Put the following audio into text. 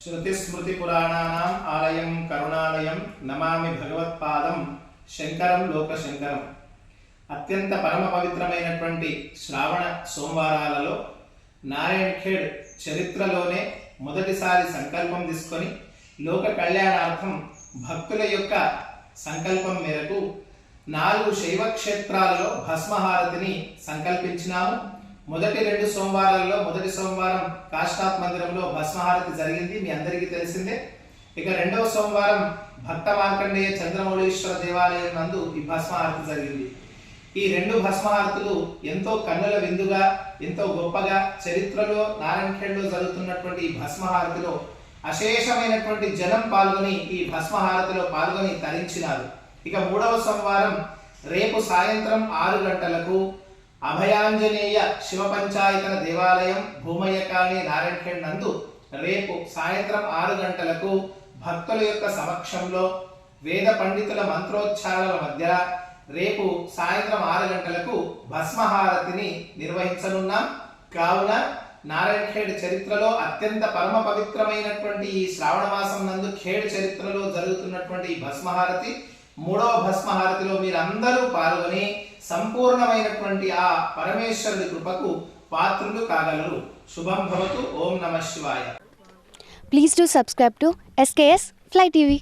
శృతిస్మృతిపురాణానాం ఆలయం కరుణాలయం నమామి భగవత్పాదం శంకరం లోకశంకరం అత్యంత పరమ పవిత్రమైనటువంటి శ్రావణ సోమవారాలలో నారాయణ ఖేడ్ చరిత్రలోనే మొదటిసారి సంకల్పం తీసుకొని లోక కళ్యాణార్థం భక్తుల యొక్క సంకల్పం మేరకు నాలుగు శైవ క్షేత్రాలలో భస్మహారతిని సంకల్పించినాము. మొదటి రెండు సోమవారాల్లో మొదటి సోమవారం కాష్టాత్ మందిరంలో భస్మహారతి జరిగింది మీ అందరికీ తెలిసిందే. ఇక రెండవ సోమవారం భక్త మార్కండేయ చంద్రమౌళీశ్వర దేవాలయం నందు ఈ భస్మహారతి జరిగింది. ఈ రెండు భస్మహారతులు ఎంతో కన్నుల విందుగా ఎంతో గొప్పగా చరిత్రలో నారాయణఖేడ్లో జరుగుతున్నటువంటి ఈ భస్మహారతిలో అశేషమైనటువంటి జనం పాల్గొని ఈ భస్మహారతిలో పాల్గొని తరించినారు. ఇక మూడవ సోమవారం రేపు సాయంత్రం ఆరు గంటలకు అభయాంజనేయ శివ పంచాయతన దేవాలయం భూమయ్య కాలనీ నారాయణఖేడ్ నందు రేపు సాయంత్రం ఆరు గంటలకు భక్తుల యొక్క సమక్షంలో వేద పండితుల మంత్రోచ్చారణల మధ్య రేపు సాయంత్రం ఆరు గంటలకు భస్మహారతిని నిర్వహించనున్నాం. కావున నారాయణఖేడ్ చరిత్రలో అత్యంత పరమ పవిత్రమైనటువంటి ఈ శ్రావణ మాసం నందు ఖేడ్ చరిత్రలో జరుగుతున్నటువంటి ఈ భస్మహారతి మూడవ భస్మహారతిలో మీరందరూ పాల్గొని సంపూర్ణమైనటువంటి ఆ పరమేశ్వరుడి కృపకు పాత్రులు కాగలరు. శుభం భవతు ఓం నమ శివాయ. Please to subscribe to SKS fly TV